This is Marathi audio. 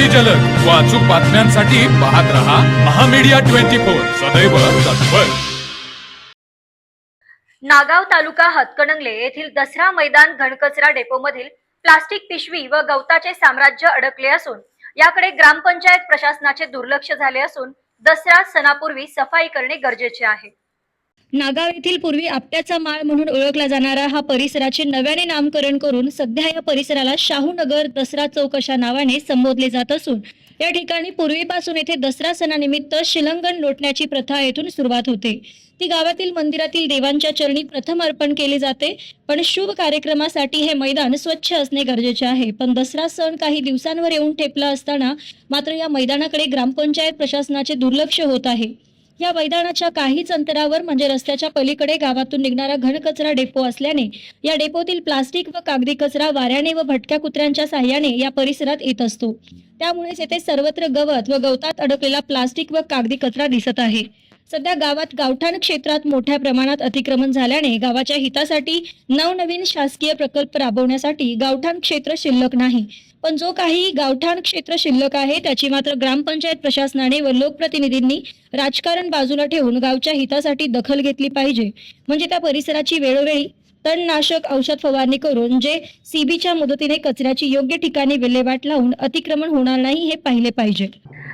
अगदी जलद. व अचूक बातम्यांसाठी पाहत रहा महामीडिया ट्वेंटी फोर. सदैव तत्पर. नागाव तालुका हातकणंगले येथील दसरा मैदान घनकचरा डेपोमधील प्लास्टिक पिशवी व गवताचे साम्राज्य अडकले असून याकडे ग्रामपंचायत प्रशासनाचे दुर्लक्ष झाले असून दसरा सणापूर्वी सफाई करणे गरजेचे आहे. नागाव येथील पूर्वी आपट्याचा माळ म्हणून ओळखला जाणारा हा परिसराचे नव्याने नामकरण करून सध्या या परिसराला शाहूनगर दसरा चौक अशा नावाने संबोधले जात असून या ठिकाणी पूर्वीपासून येथे दसरा सणानिमित्त शिलंगण लोटण्याची प्रथा येथून सुरुवात होते. ती गावातील मंदिरातील देवांच्या चरणी प्रथम अर्पण केले जाते पण शुभ कार्यक्रमासाठी हे मैदान स्वच्छ असणे गरजेचे आहे. पण दसरा सण काही दिवसांवर येऊन ठेपला असताना मात्र या मैदानाकडे ग्रामपंचायत प्रशासनाचे दुर्लक्ष होत आहे. या मैदानाच्या काहीच अंतरावर म्हणजे रस्त्याच्या पलीकडे गावातून निघणारा घनकचरा डेपो असल्याने या डेपोतील प्लास्टिक व कागदी कचरा वाऱ्याने व भटक्या कुत्र्यांच्या साह्याने या परिसरात येत असतो. त्यामुळेच येथे सर्वत्र गवत व गवतात अडकलेला प्लास्टिक व कागदी कचरा दिसत आहे. सध्या गावात गावठाण क्षेत्रात मोठ्या प्रमाणात अतिक्रमण झाल्याने गावाच्या हितासाठी नवनवीन शासकीय प्रकल्प राबवण्यासाठी गावठाण क्षेत्र शिल्लक नाही. पण जो काही गावठाण क्षेत्र शिल्लक आहे त्याची मात्र ग्रामपंचायत प्रशासनाने व लोकप्रतिनिधींनी राजकारण बाजूला ठेवून गावच्या हितासाठी दखल घेतली पाहिजे. म्हणजे त्या परिसराची वेळोवेळी तणनाशक औषध फवारणी करून जे सीबीच्या मदतीने कचऱ्याची योग्य ठिकाणी विल्हेवाट लावून अतिक्रमण होणार नाही हे पाहिले पाहिजे.